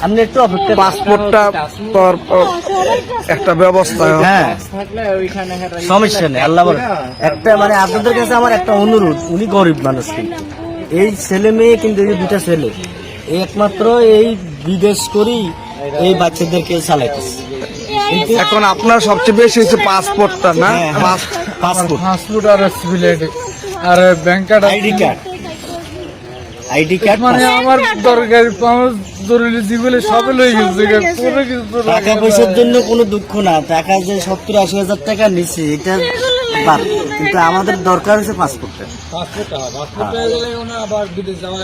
আপনি একটু অপেক্ষা পাসপোর্টটা তোর একটা ব্যবস্থা হ্যাঁ। সমস্যা নেই আল্লাহ একটা মানে আপনাদের কাছে আমার একটা অনুরোধ উনি গরিব মানুষ কিন্তু। এই ছেলে মেয়ে কিন্তু এই দুটা ছেলে এই একমাত্র এই বিদেশ করেই এই বাচ্চাদেরকে চালাইতেছে। কিন্তু এখন আপনার সবচেয়ে বেশি হচ্ছে পাসপোর্টটা না? হ্যাঁ, হ্যাঁ, পাস- পাসপোর্ট। পাসপোর্ট। আর সিভিল আইডি আর bank card ID card. ID card মানে আমার দরকার আমার জরুরি জীবনে সবে লই গেছে কোনো কিছু টাকা পয়সার জন্য কোনো দুঃখ না টাকা যে সত্তর আশি হাজার টাকা নিচ্ছে এটা বাদ। কিন্তু আমাদের দরকার হচ্ছে পাসপোর্টটা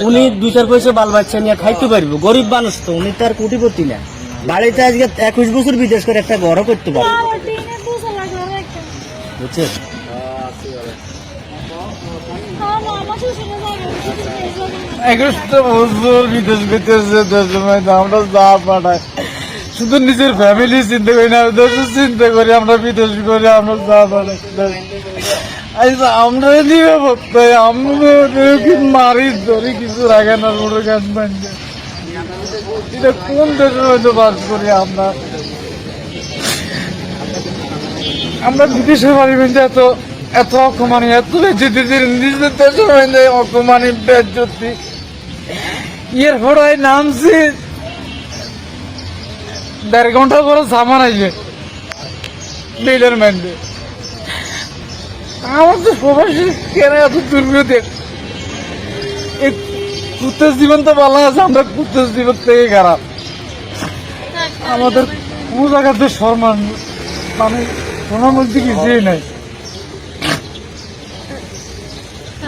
উনি দুই চার পয়সা বাল বাচ্চা নিয়ে খাইতে পারব গরিব মানুষ তো উনি তার কোটিপতি না। বাড়িতে আজকে একুশ বছর বিদেশ করে একটা ঘরও করতে পারবে বুঝছেন? বিদেশ আমরা শুধু নিজের ফ্যামিলি চিন্তা করি না চিন্তা করি, আমরা বিদেশ করি, আমরা আচ্ছা ভক্ত আমরা মারি ধরি, কিছু না এটা কোন দেশের বাস করি আমরা? আমরা বাড়ি মধ্যে এত এত অকমানি এত বেঁচে নিজের দেশের মধ্যে অকমানি বেজ্জতি। ইয়ের ফোড়ায় নামছি। দেড় ঘণ্টা পরে সামান আসবে বিলের মধ্যে। আমার তো প্রবাসী কেন এত দুর্গতি? এই কুত্তের জীবন তো ভালো আছে, আমরা কুত্তের জীবন থেকে খারাপ। আমাদের কোনো জায়গাতে সম্মান মানে কোনো কিছুই নাই।